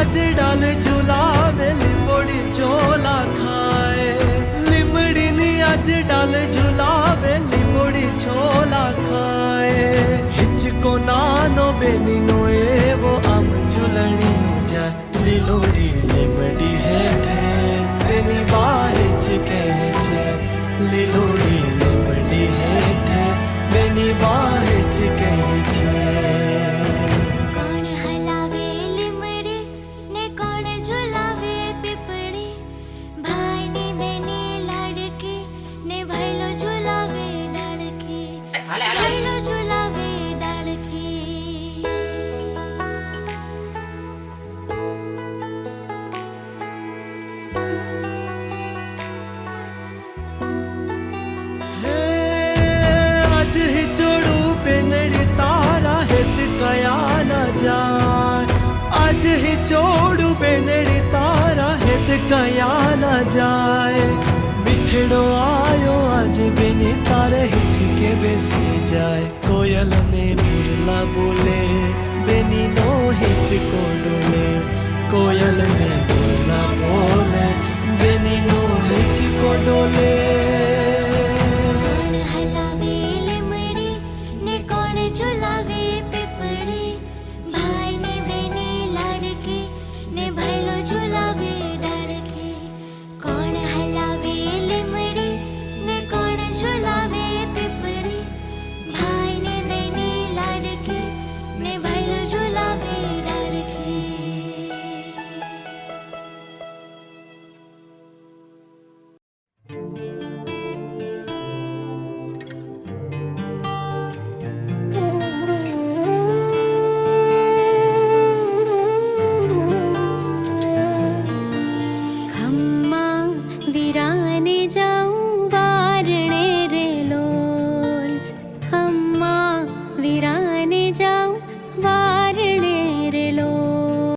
গাছ ডালে ঝুলাবে লিমড়ি চোলা খায়। লিমড়ি আজ ডালে ঝুলা आज ही चोड़ बेनड़ी तारा हित कया ना जाए मिठड़ो आयो आज बिनी तारे हिचके बेसी जाए कोयल ने